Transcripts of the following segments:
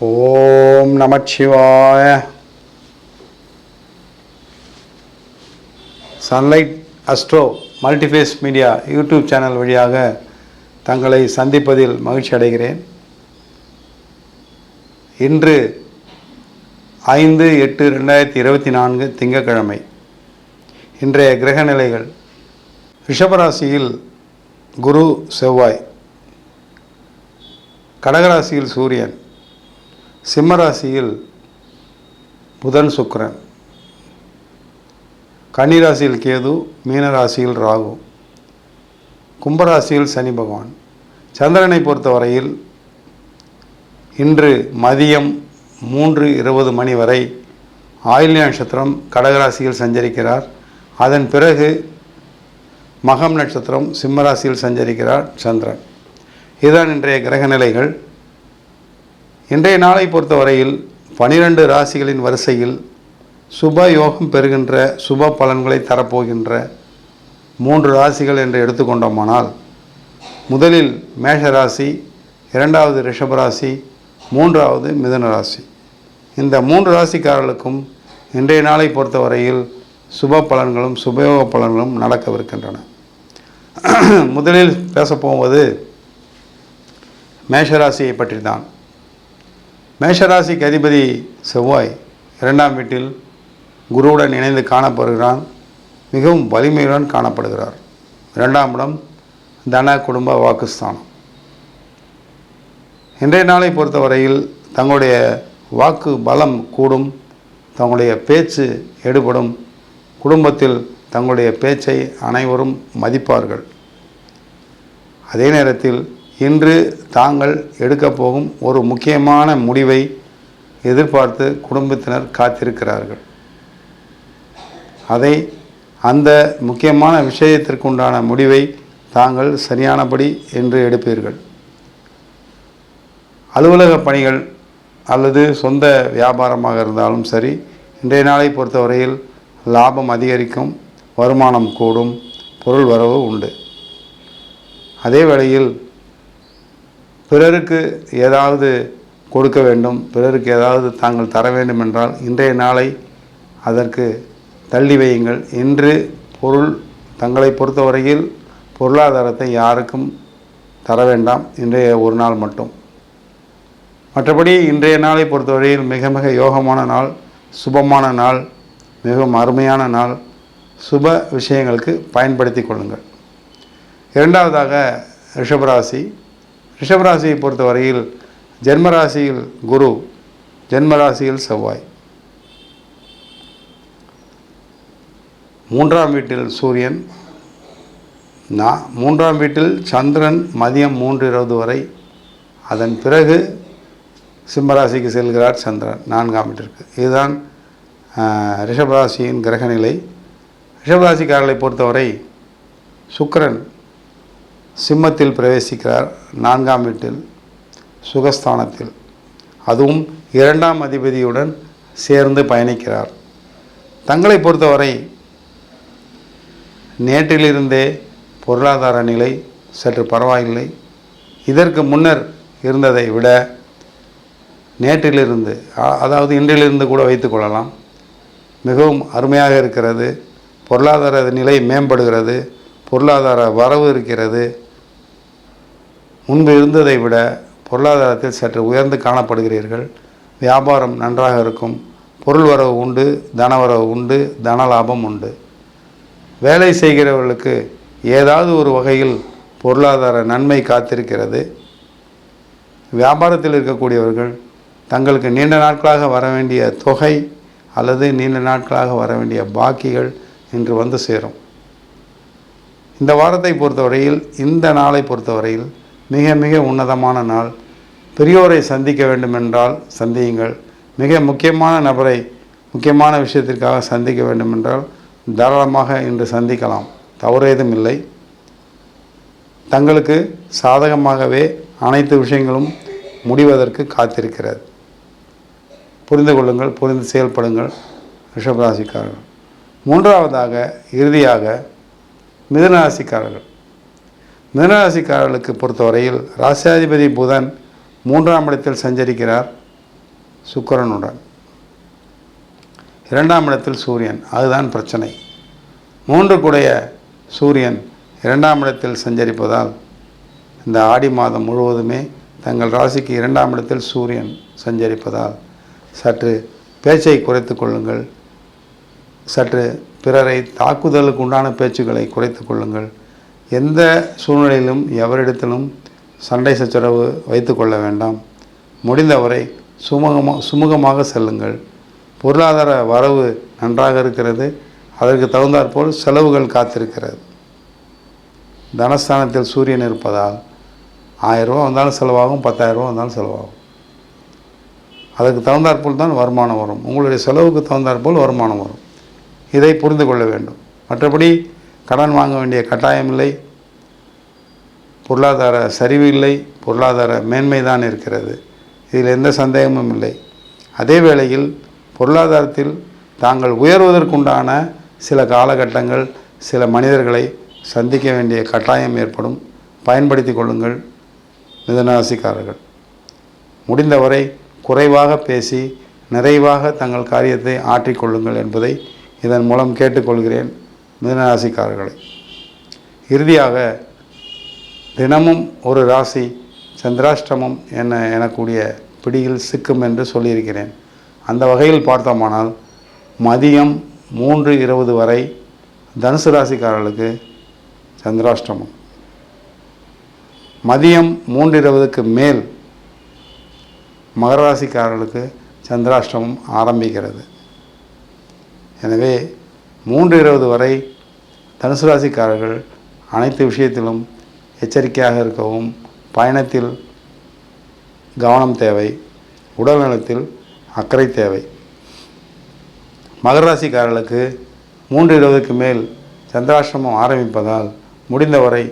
ஓம் நமச்சிவாய sunlight astro multiface media YouTube channel வழியாக தங்களை சந்திப்பதில் மகிழ்ச்சி அடைகிறேன். இன்று ஐந்து எட்டு ரெண்டாயிரத்தி இருபத்தி நான்கு திங்கக்கிழமை இன்றைய கிரக நிலைகள். ரிஷபராசியில் குரு செவ்வாய். கடகராசியில் சூரியன். சிம்மராசியில் புதன் சுக்கரன். கன்னிராசியில் கேது மீனராசியில் ராகு. கும்பராசியில் சனி பகவான். சந்திரனை பொறுத்தவரையில் இன்று மதியம் மூன்று இருபது மணி வரை ஆயில்ய நட்சத்திரம் கடகராசியில் சஞ்சரிக்கிறார். அதன் பிறகு மகம் நட்சத்திரம் சிம்மராசியில் சஞ்சரிக்கிறார் சந்திரன். இதுதான் இன்றைய கிரக நிலைகள் இன்றைய நாளை பொறுத்தவரையில் பனிரெண்டு ராசிகளின் வரிசையில் சுப யோகம் பெறுகின்ற சுப பலன்களை தரப்போகின்ற மூன்று ராசிகள் என்று எடுத்துக்கொண்டோமானால் முதலில் மேஷ ராசி இரண்டாவது ரிஷபராசி மூன்றாவது மிதன ராசி. இந்த மூன்று ராசிக்காரர்களுக்கும் இன்றைய நாளை பொறுத்தவரையில் சுப பலன்களும் சுபயோக பலன்களும் நடக்கவிருக்கின்றன. முதலில் பேசப்போவது மேஷராசியை பற்றி தான் மேஷராசிக்கு அதிபதி செவ்வாய் இரண்டாம் வீட்டில் குருவுடன் இணைந்து காணப்படுகிறான். மிகவும் வலிமையுடன் காணப்படுகிறார். இரண்டாம் இடம் தன குடும்ப வாக்குஸ்தானம். இன்றைய நாளை பொறுத்தவரையில் தங்களுடைய வாக்கு பலம் கூடும் தங்களுடைய பேச்சு எடுபடும் குடும்பத்தில் தங்களுடைய பேச்சை அனைவரும் மதிப்பார்கள். அதே நேரத்தில் இன்று தாங்கள் எடுக்கப் போகும் ஒரு முக்கியமான முடிவை எதிர்பார்த்து குடும்பத்தினர் காத்திருக்கிறார்கள். அதை அந்த முக்கியமான விஷயத்திற்குண்டான முடிவை தாங்கள் சரியானபடி என்று எடுப்பீர்கள். அலுவலக பணிகள் அல்லது சொந்த வியாபாரமாக இருந்தாலும் சரி இன்றைய நாளை பொறுத்தவரையில் லாபம் அதிகரிக்கும் வருமானம் கூடும் பொருள் வரவு உண்டு. அதே வேளையில் பிறருக்கு ஏதாவது கொடுக்க வேண்டும் பிறருக்கு ஏதாவது தாங்கள் தர வேண்டும் என்றால் இன்றைய நாளை அதற்கு தள்ளி வையுங்கள். இன்று பொருள் தங்களை பொறுத்தவரையில் பொருளாதாரத்தை யாருக்கும் தர வேண்டாம். இன்றைய ஒரு நாள் மட்டும். மற்றபடி இன்றைய நாளை பொறுத்தவரையில் மிக மிக யோகமான நாள் சுபமான நாள் மிகவும் அருமையான நாள். சுப விஷயங்களுக்கு பயன்படுத்தி கொள்ளுங்கள். இரண்டாவதாக ரிஷபராசி ரிஷபராசியை பொறுத்தவரையில் ஜென்மராசியில் குரு ஜென்மராசியில் செவ்வாய். மூன்றாம் வீட்டில் சூரியன் நா மூன்றாம் வீட்டில் சந்திரன் மதியம் மூன்று இருபது வரை. அதன் பிறகு சிம்மராசிக்கு செல்கிறார் சந்திரன் நான்காம் வீட்டிற்கு. இதுதான் ரிஷபராசியின் கிரகநிலை. ரிஷபராசிக்காரர்களை பொறுத்தவரை சுக்கரன் சிம்மத்தில் பிரவேசிக்கிறார் நான்காம் வீட்டில் சுகஸ்தானத்தில். அதுவும் இரண்டாம் அதிபதியுடன் சேர்ந்து பயணிக்கிறார். தங்களை பொறுத்தவரை நேற்றிலிருந்தே பொருளாதார நிலை சற்று பரவாயில்லை. இதற்கு முன்னர் இருந்ததை விட நேற்றிலிருந்து அதாவது இன்றிலிருந்து கூட வைத்துக்கொள்ளலாம் மிகவும் அருமையாக இருக்கிறது. பொருளாதார நிலை மேம்படுகிறது. பொருளாதார வரவு இருக்கிறது. முன்பு இருந்ததை விட பொருளாதாரத்தில் சற்று உயர்ந்து காணப்படுகிறீர்கள். வியாபாரம் நன்றாக இருக்கும். பொருள் வரவு உண்டு தனவரவு உண்டு தன லாபம் உண்டு. வேலை செய்கிறவர்களுக்கு ஏதாவது ஒரு வகையில் பொருளாதார நன்மை காத்திருக்கிறது. வியாபாரத்தில் இருக்கக்கூடியவர்கள் தங்களுக்கு நீண்ட நாட்களாக வர வேண்டிய தொகை அல்லது நீண்ட நாட்களாக வர வேண்டிய பாக்கிகள் இன்று வந்து சேரும். இந்த வாரத்தை பொறுத்தவரையில் இந்த நாளை பொறுத்தவரையில் மிக மிக உன்னதமான நாள். பெரியோரை சந்திக்க வேண்டுமென்றால் சந்தியுங்கள். மிக முக்கியமான நபரை முக்கியமான விஷயத்திற்காக சந்திக்க வேண்டுமென்றால் தாராளமாக இன்று சந்திக்கலாம். தவறு ஏதும் இல்லை. தங்களுக்கு சாதகமாகவே அனைத்து விஷயங்களும் முடிவதற்கு காத்திருக்கிறது. புரிந்து கொள்ளுங்கள் புரிந்து செயல்படுங்கள் ரிஷபராசிக்காரர்கள். மூன்றாவதாக இறுதியாக மிதுனராசிக்காரர்கள். மீனராசிக்காரர்களுக்கு பொறுத்தவரையில் ராசியாதிபதி புதன் மூன்றாம் இடத்தில் சஞ்சரிக்கிறார் சுக்கரனுடன். இரண்டாம் இடத்தில் சூரியன் அதுதான் பிரச்சனை. மூன்று கூடைய சூரியன் இரண்டாம் இடத்தில் சஞ்சரிப்பதால் இந்த ஆடி மாதம் முழுவதுமே தங்கள் ராசிக்கு இரண்டாம் இடத்தில் சூரியன் சஞ்சரிப்பதால் சற்று பேச்சை குறைத்து கொள்ளுங்கள். சற்று பிறரை தாக்குதலுக்கு உண்டான பேச்சுக்களை குறைத்து கொள்ளுங்கள். எந்த சூழ்நிலையிலும் எவரிடத்திலும் சண்டை சச்சரவு வைத்து கொள்ள வேண்டாம். முடிந்தவரை சுமூகமாக சுமூகமாக செல்லுங்கள். பொருளாதார வரவு நன்றாக இருக்கிறது. அதற்கு தகுந்தாற்போல் செலவுகள் காத்திருக்கிறது. தனஸ்தானத்தில் சூரியன் இருப்பதால் ஆயிரரூபா வந்தாலும் செலவாகும் பத்தாயிரரூபா வந்தாலும் செலவாகும். அதற்கு தகுந்தாற்போல் தான் வருமானம் வரும். உங்களுடைய செலவுக்கு தகுந்தாற்போல் வருமானம் வரும். இதை புரிந்து கொள்ள வேண்டும். மற்றபடி கடன் வாங்க வேண்டிய கட்டாயம் இல்லை. பொருளாதார சரிவு இல்லை. பொருளாதார மேன்மை தான் இருக்கிறது. இதில் எந்த சந்தேகமும் இல்லை. அதே வேளையில் பொருளாதாரத்தில் தாங்கள் உயர்வதற்குண்டான சில காலகட்டங்கள் சில மனிதர்களை சந்திக்க வேண்டிய கட்டாயம் ஏற்படும். பயன்படுத்தி கொள்ளுங்கள் மிதனராசிக்காரர்கள். முடிந்தவரை குறைவாக பேசி நிறைவாக தங்கள் காரியத்தை ஆற்றிக்கொள்ளுங்கள் என்பதை இதன் மூலம் கேட்டுக்கொள்கிறேன். மிதனராசிக்காரர்களை இறுதியாக தினமும் ஒரு ராசி சந்திராஷ்டமம் என எனக்கூடிய பிடியில் சிக்கும் என்று சொல்லியிருக்கிறேன். அந்த வகையில் பார்த்தோமானால் மதியம் மூன்று இருபது வரை தனுசு ராசிக்காரர்களுக்கு சந்திராஷ்டமம். மதியம் மூன்று இருபதுக்கு மேல் மகர ராசிக்காரர்களுக்கு சந்திராஷ்டமம் ஆரம்பிக்கிறது. எனவே மூன்று இருபது வரை தனுசு ராசிக்காரர்கள் அனைத்து விஷயத்திலும் எச்சரிக்கையாக இருக்கவும் பயணத்தில் கவனம் தேவை உடல் நலத்தில் அக்கறை தேவை. மகர ராசிக்காரர்களுக்கு மூன்று இருபதுக்கு மேல் சந்திராசிரமம் ஆரம்பிப்பதால் முடிந்தவரை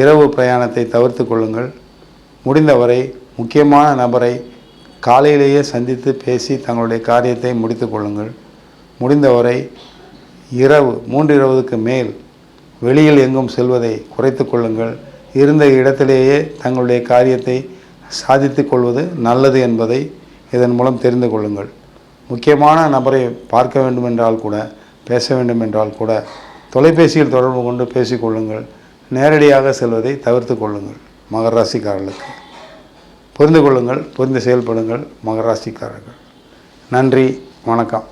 இரவு பிரயாணத்தை தவிர்த்து கொள்ளுங்கள். முடிந்தவரை முக்கியமான நபரை காலையிலேயே சந்தித்து பேசி தங்களுடைய காரியத்தை முடித்து கொள்ளுங்கள். முடிந்தவரை இரவு மூன்று இருபதுக்கு மேல் வெளியில் எங்கும் செல்வதை குறைத்து கொள்ளுங்கள். இருந்த இடத்திலேயே தங்களுடைய காரியத்தை சாதித்து கொள்வது நல்லது என்பதை இதன் மூலம் தெரிந்து கொள்ளுங்கள். முக்கியமான நபரை பார்க்க வேண்டுமென்றால் கூட பேச வேண்டுமென்றால் கூட தொலைபேசியில் தொடர்பு கொண்டு பேசிக்கொள்ளுங்கள் நேரடியாக செல்வதை தவிர்த்து கொள்ளுங்கள். மகர ராசிக்காரர்களுக்கு. புரிந்து கொள்ளுங்கள் புரிந்து செயல்படுங்கள் மகர ராசிக்காரர்கள். நன்றி வணக்கம்.